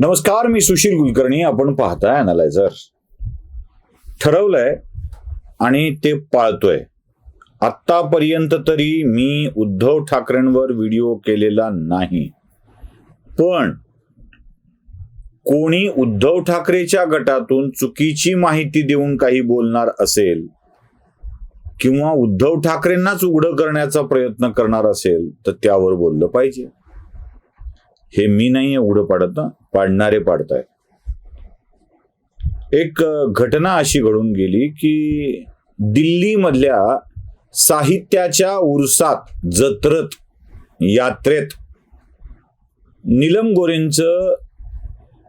नमस्कार मी सुशील कुलकर्णी. आपण पाहताय अनालायझर ठरवलंय आणि ते पाळतोय. आत्तापर्यंत तरी मी उद्धव ठाकरेंवर व्हिडिओ केलेला नाही. पण कोणी उद्धव ठाकरेच्या गटातून चुकीची माहिती देऊन काही बोलणार असेल किंवा उद्धव ठाकरेंनाच उघडं करण्याचा प्रयत्न करणार असेल तर त्यावर बोललं पाहिजे. हे मी नाही एवढं पाडत. ना पाडणारे पाडताय. एक घटना अशी घडून गेली की दिल्लीमधल्या साहित्याच्या उरसात जत्रत यात्रेत नीलम गोरेंचं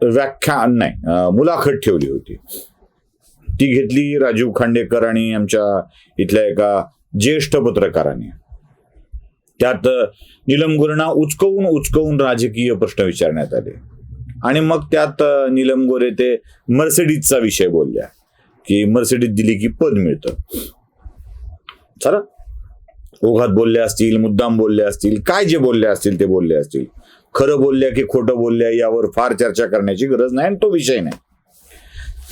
व्याख्यान नाही मुलाखत ठेवली होती. ती घेतली राजीव खांडेकर आणि आमच्या इथल्या एका ज्येष्ठ पत्रकाराने. त्यात नीलम गोरेंना उचकवून उचकवून राजकीय प्रश्न विचारण्यात आले. आणि मग त्यात नीलम गोरे ते मर्सिडीजचा विषय बोलल्या की मर्सिडीज दिली की पद मिळतं. चला ओघात बोलले असतील मुद्दाम बोलले असतील काय जे बोलले असतील ते बोलले असतील. खरं बोलल्या की खोटं बोलल्या यावर फार चर्चा करण्याची गरज नाही आणि तो विषय नाही.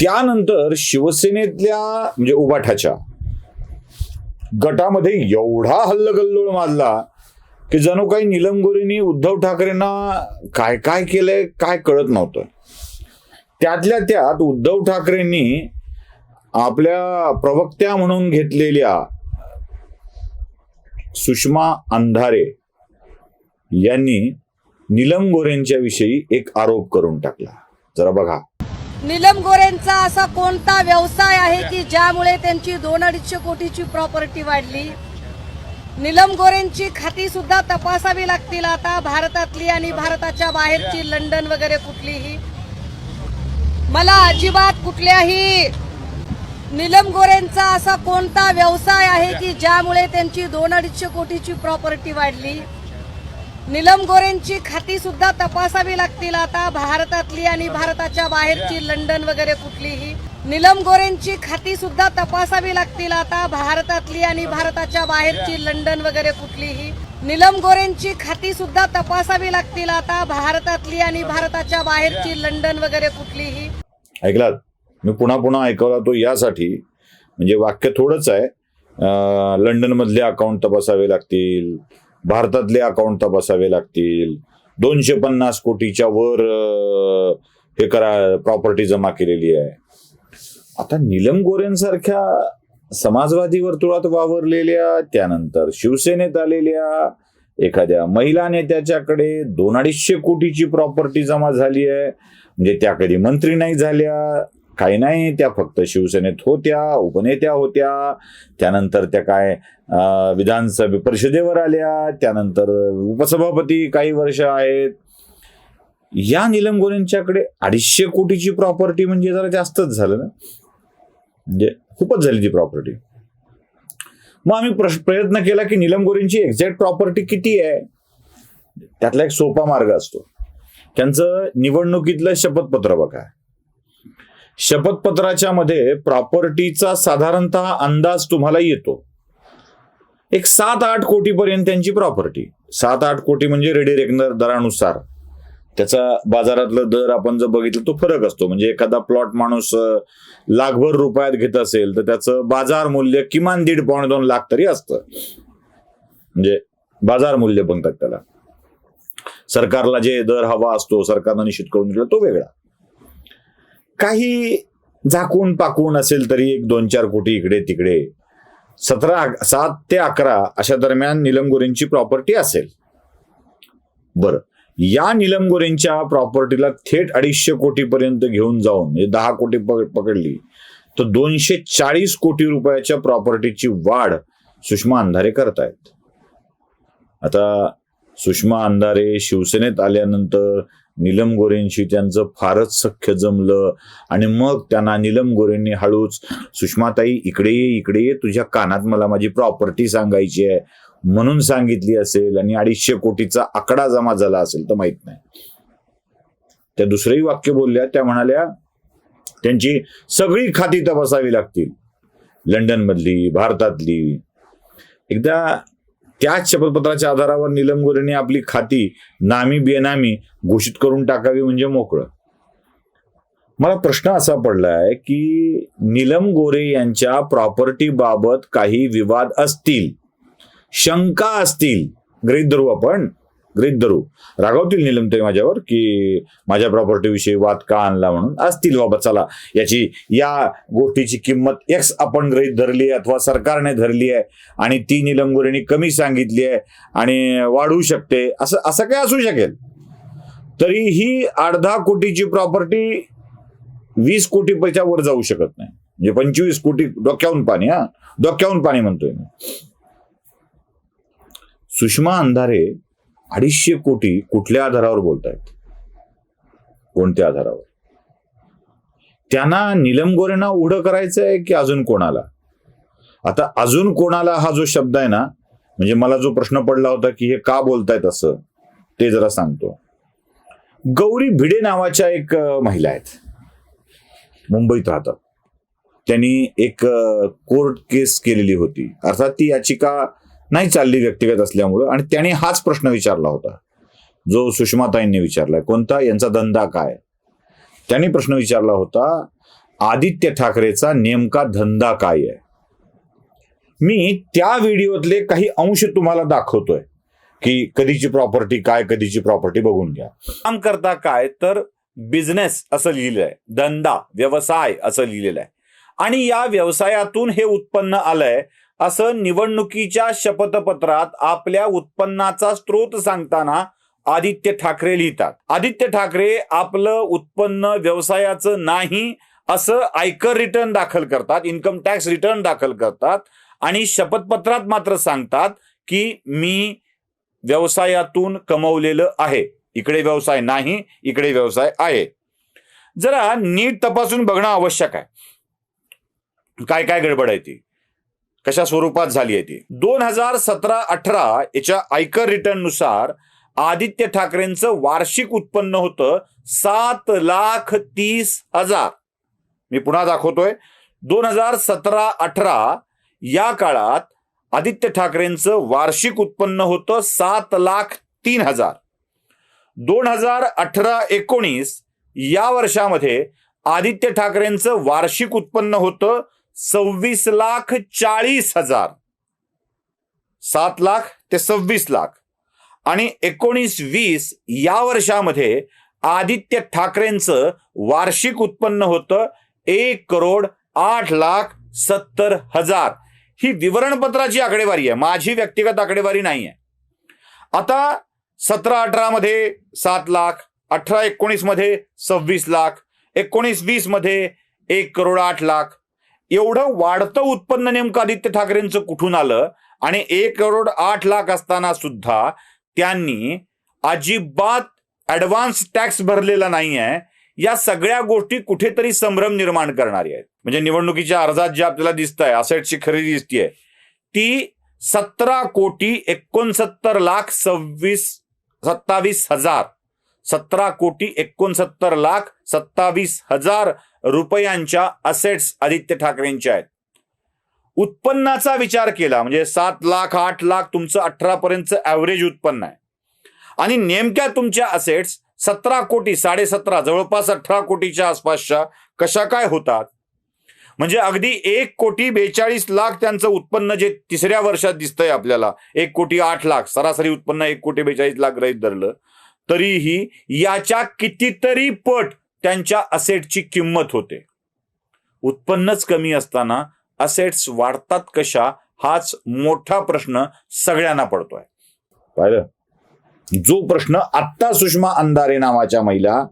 त्यानंतर शिवसेनेतल्या म्हणजे उबाठाच्या गटामध्ये एवढा हल्लगल्लोळ माजला की जणू काही नीलम गोरेंनी उद्धव ठाकरेंना काय काय केलंय काय कळत नव्हतं. त्यातल्या त्यात उद्धव ठाकरेंनी आपल्या प्रवक्त्या म्हणून घेतलेल्या सुषमा अंधारे यांनी नीलम गोरेंच्या विषयी एक आरोप करून टाकला. जरा बघा. नीलम गोरेंचा असा कोणता व्यवसाय आहे की ज्यामुळे त्यांची दोन अडीचशे कोटीची प्रॉपर्टी वाढली? नीलम गोरेंची खाती सुद्धा तपासावी लागतील आता. भारतातली आणि भारताच्या बाहेरची लंडन वगैरे कुठलीही. मला अजिबात कुठल्याही नीलम गोरेंचा असा कोणता व्यवसाय आहे की ज्यामुळे त्यांची दोन अडीचशे कोटीची प्रॉपर्टी वाढली? नीलम गोरेंची खाती सुद्धा तपासावी लागतील आता. भारतातली आणि भारताच्या बाहेरची लंडन वगैरे कुठलीही. नीलम गोरेंची खाती सुद्धा तपासावी लागतील आता. भारतातली आणि भारताच्या बाहेरची लंडन वगैरे कुठलीही. नीलम गोरेंची खाती सुद्धा तपासावी लागतील आता. भारतातली आणि भारताच्या बाहेरची लंडन वगैरे कुठलीही. ऐकलात? मी पुन्हा पुन्हा ऐकवला तो यासाठी. म्हणजे वाक्य थोडंच आहे. लंडन लंडनमधले अकाउंट तपासावे लागतील. भारतातले अकाउंट तपासावे लागतील. दोनशे पन्नास कोटीच्या वर हे करा प्रॉपर्टी जमा केलेली आहे. आता नीलम गोरेंसारख्या समाजवादी वर्तुळात वावरलेल्या त्यानंतर शिवसेनेत आलेल्या एखाद्या महिला नेत्याच्याकडे दोन अडीचशे कोटीची प्रॉपर्टी जमा झाली आहे. म्हणजे त्या कधी मंत्री नाही झाल्या. काही नाही त्या फक्त शिवसेनेत होत्या उपनेत्या होत्या. त्यानंतर त्या काय विधानसभा परिषदेवर आल्या. त्यानंतर उपसभापती काही वर्ष आहेत. या नीलम गोरेंच्याकडे अडीचशे कोटीची प्रॉपर्टी म्हणजे जरा जास्तच झालं ना? म्हणजे खूपच झाली ती प्रॉपर्टी मग आम्ही प्रयत्न केला की नीलम गोरेंची एक्झॅक्ट प्रॉपर्टी किती आहे? त्यातला एक सोपा मार्ग असतो. त्यांचं निवडणुकीतलं शपथपत्र बघा. शपथपत्राच्या मध्ये प्रॉपर्टीचा साधारणतः अंदाज तुम्हाला येतो. एक सात आठ कोटीपर्यंत त्यांची प्रॉपर्टी. सात आठ कोटी म्हणजे रेडी रेकनर दरानुसार. त्याचा बाजारातलं दर आपण जर बघितलं तो फरक असतो. म्हणजे एखादा प्लॉट माणूस लाखभर रुपयात घेत असेल तर त्याचं बाजार मूल्य किमान दीड पावणे दोन लाख तरी असतं. म्हणजे बाजार मूल्य म्हणतात त्याला. सरकारला जे दर हवा असतो सरकारनं निश्चित करून दिला तो वेगळा. काही झाकून पाकून असेल तरी एक दोन चार कोटी इकडे तिकडे सतरा सात ते अकरा अशा दरम्यान निलम गोरेंची प्रॉपर्टी असेल. बरं या निलम गोरेंच्या प्रॉपर्टीला थेट अडीचशे कोटीपर्यंत घेऊन जाऊन म्हणजे दहा कोटी पकडली तर दोनशे चाळीस कोटी रुपयाच्या प्रॉपर्टीची वाढ सुषमा अंधारे करतायत. आता सुषमा अंधारे शिवसेनेत आल्यानंतर निलम गोरेंशी त्यांचं फारच सख्य जमलं. आणि मग त्यांना निलम गोरेंनी हळूच सुषमाताई इकडे ये इकडे ये तुझ्या कानात मला माझी प्रॉपर्टी सांगायची आहे. म्हणून सांगितली असेल आणि अडीचशे कोटीचा आकडा जमा झाला असेल तर माहीत नाही. त्या दुसरंही वाक्य बोलल्या त्या म्हणाल्या त्यांची सगळी खाती तपासावी लागतील. लंडन मधली भारतातली. एकदा त्याच शपथपत्राच्या आधारावर नीलम गोरेने आपली खाती नामी बेनामी घोषित करून टाकावी म्हणजे मोकळं. मला प्रश्न असा पडलाय की नीलम गोरे यांच्या प्रॉपर्टी बाबत काही विवाद असतील शंका असतील गृहित धरू आपण गृहित धरू. रागावतील नीलमताई माझ्यावर की माझ्या प्रॉपर्टी विषयी वाद का आणला म्हणून. असतील बाबा चला. याची या गोष्टीची किंमत एक्स आपण गृहित धरली आहे अथवा सरकारने धरली आहे आणि ती नीलम गोरेनी कमी सांगितली आहे आणि वाढवू शकते. असं असं काय असू शकेल. तरी ही अर्धा कोटीची प्रॉपर्टी वीस कोटी वर जाऊ शकत नाही. म्हणजे पंचवीस कोटी डोक्याहून पाणी हा. डोक्याहून पाणी म्हणतोय मी. सुषमा अंधारे अडीचशे कोटी कुठल्या आधारावर बोलतायत? कोणत्या आधारावर? त्यांना निलम गोरेंना उघडं करायचंय की अजून कोणाला? आता अजून कोणाला हा जो शब्द आहे ना म्हणजे मला जो प्रश्न पडला होता की हे का बोलतायत असं ते जरा सांगतो. गौरी भिडे नावाच्या एक महिला आहेत. मुंबईत राहतात. त्यांनी एक कोर्ट केस केलेली होती. अर्थात ती याचिका नाही चालली व्यक्तिगत असल्यामुळं. आणि त्याने हाच प्रश्न विचारला होता. जो सुषमाताईंनी विचारलाय कोणता? यांचा धंदा काय? त्यांनी प्रश्न विचारला होता आदित्य ठाकरेचा नेमका धंदा काय आहे? मी त्या व्हिडिओतले काही अंश तुम्हाला दाखवतोय की कधीची प्रॉपर्टी काय कधीची प्रॉपर्टी बघून घ्या. काम करता काय तर बिझनेस असं लिहिलेलं आहे धंदा व्यवसाय असं लिहिलेलं आहे आणि या व्यवसायातून हे उत्पन्न आलंय असं निवडणुकीच्या शपथपत्रात आपल्या उत्पन्नाचा स्रोत सांगताना आदित्य ठाकरे लिहितात. आदित्य ठाकरे आपलं उत्पन्न व्यवसायाचं नाही असं आयकर रिटर्न दाखल करतात इन्कम टॅक्स रिटर्न दाखल करतात आणि शपथपत्रात मात्र सांगतात की मी व्यवसायातून कमवलेलं आहे. इकडे व्यवसाय नाही इकडे व्यवसाय आहे. जरा नीट तपासून बघणं आवश्यक आहे. काय काय गडबड आहे ती? कशा स्वरूपात झाली आहे ती? दोन हजार सतरा अठरा याच्या आयकर रिटर्ननुसार आदित्य ठाकरेंचं वार्षिक उत्पन्न होतं सात लाख तीस हजार. मी पुन्हा दाखवतोय. दोन हजार सतरा अठरा या काळात आदित्य ठाकरेंचं वार्षिक उत्पन्न होतं सात लाख तीन हजार. दोन हजार अठरा एकोणीस या वर्षामध्ये आदित्य ठाकरेंचं वार्षिक उत्पन्न होतं सव्वीस लाख चाळीस हजार. सात लाख ते सव्वीस लाख. आणि एकोणीस वीस या वर्षामध्ये आदित्य ठाकरेंचं वार्षिक उत्पन्न होतं एक करोड आठ लाख सत्तर हजार. ही विवरणपत्राची आकडेवारी आहे. माझी व्यक्तिगत आकडेवारी नाही आहे आता सतरा अठरामध्ये सात लाख अठरा एकोणीसमध्ये सव्वीस लाख एकोणीस वीसमध्ये एक करोड आठ लाख एवढं वाढतं उत्पन्न नेमकं आदित्य ठाकरेंचं कुठून आलं? आणि एक करोड आठ लाख असताना सुद्धा त्यांनी अजिबात ऍडव्हान्स टॅक्स भरलेला नाही आहे या सगळ्या गोष्टी कुठेतरी संभ्रम निर्माण करणारी आहेत. म्हणजे निवडणुकीच्या अर्जात जे आपल्याला दिसत आहे असेटची खरेदी दिसतीये ती सतरा कोटी एकोणसत्तर लाख सव्वीस सत्तावीस हजार सतरा कोटी एकोणसत्तर लाख सत्तावीस हजार रुपयांच्या असेट्स आदित्य ठाकरेंच्या आहेत. उत्पन्नाचा विचार केला म्हणजे सात लाख आठ लाख तुमचं अठरा पर्यंत ऍव्हरेज उत्पन्न आहे. आणि नेमक्या तुमच्या असेट्स सतरा कोटी साडेसतरा जवळपास अठरा कोटीच्या आसपासच्या कशा काय होतात? म्हणजे अगदी एक कोटी बेचाळीस लाख त्यांचं उत्पन्न जे तिसऱ्या वर्षात दिसतंय आपल्याला एक कोटी आठ लाख सरासरी उत्पन्न एक कोटी बेचाळीस लाख गृहित धरलं तरीही याच्या कितीतरी पट त्यांच्या असेटची किंमत होते. उत्पन्नच कमी असताना असेट्स वाढतात कशा? हाच मोठा प्रश्न सगळ्यांना पडतोय. पाहिलं? जो प्रश्न आत्ता सुषमा अंधारे नावाच्या महिला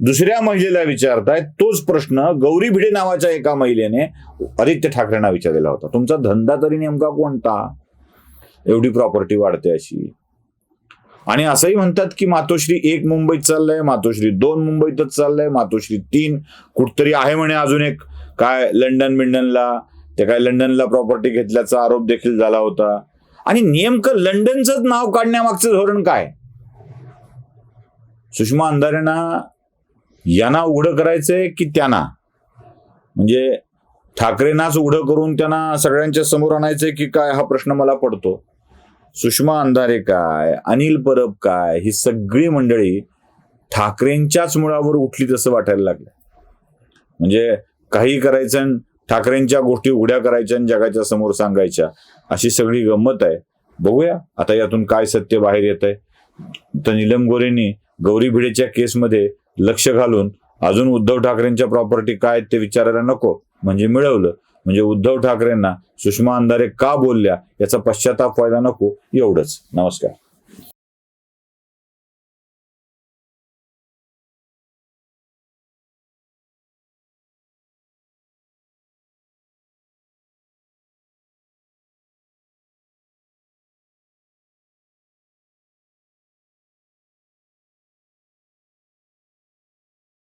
दुसऱ्या महिलेला विचारतायत तोच प्रश्न गौरी भिडे नावाच्या एका महिलेने आदित्य ठाकरेंना विचारलेला होता. तुमचा धंदा तरी नेमका कोणता? एवढी प्रॉपर्टी वाढते अशी. आणि असंही म्हणतात की मातोश्री एक मुंबईत चाललंय मातोश्री दोन मुंबईतच चाललंय मातोश्री तीन. कुठतरी आहे म्हणे अजून एक. काय लंडन बिंडनला ते काय लंडनला प्रॉपर्टी घेतल्याचा आरोप देखील झाला होता. आणि नेमकं लंडनचंच नाव काढण्यामागचं धोरण काय? सुषमा अंधारेंना यांना उघडं करायचंय की त्यांना? म्हणजे ठाकरेंनाच उघडं करून त्यांना सगळ्यांच्या समोर आणायचंय की काय हा प्रश्न मला पडतो. सुषमा अंधारे काय अनिल परब काय ही सगळी मंडळी ठाकरेंच्याच मुळावर उठली तसं वाटायला लागलं म्हणजे काही करायचं आणि ठाकरेंच्या गोष्टी उघड्या करायच्या आणि जगाच्या समोर सांगायच्या अशी सगळी गंमत आहे. बघूया आता यातून काय सत्य बाहेर येत आहे तर नीलम गोरेंनी गौरी भिडेच्या केसमध्ये लक्ष घालून अजून उद्धव ठाकरेंच्या प्रॉपर्टी काय ते विचारायला नको. म्हणजे मिळवलं. म्हणजे उद्धव ठाकरेंना सुषमा अंधारे का बोलल्या याचा पश्चाताप व्हायला नको एवढंच. नमस्कार.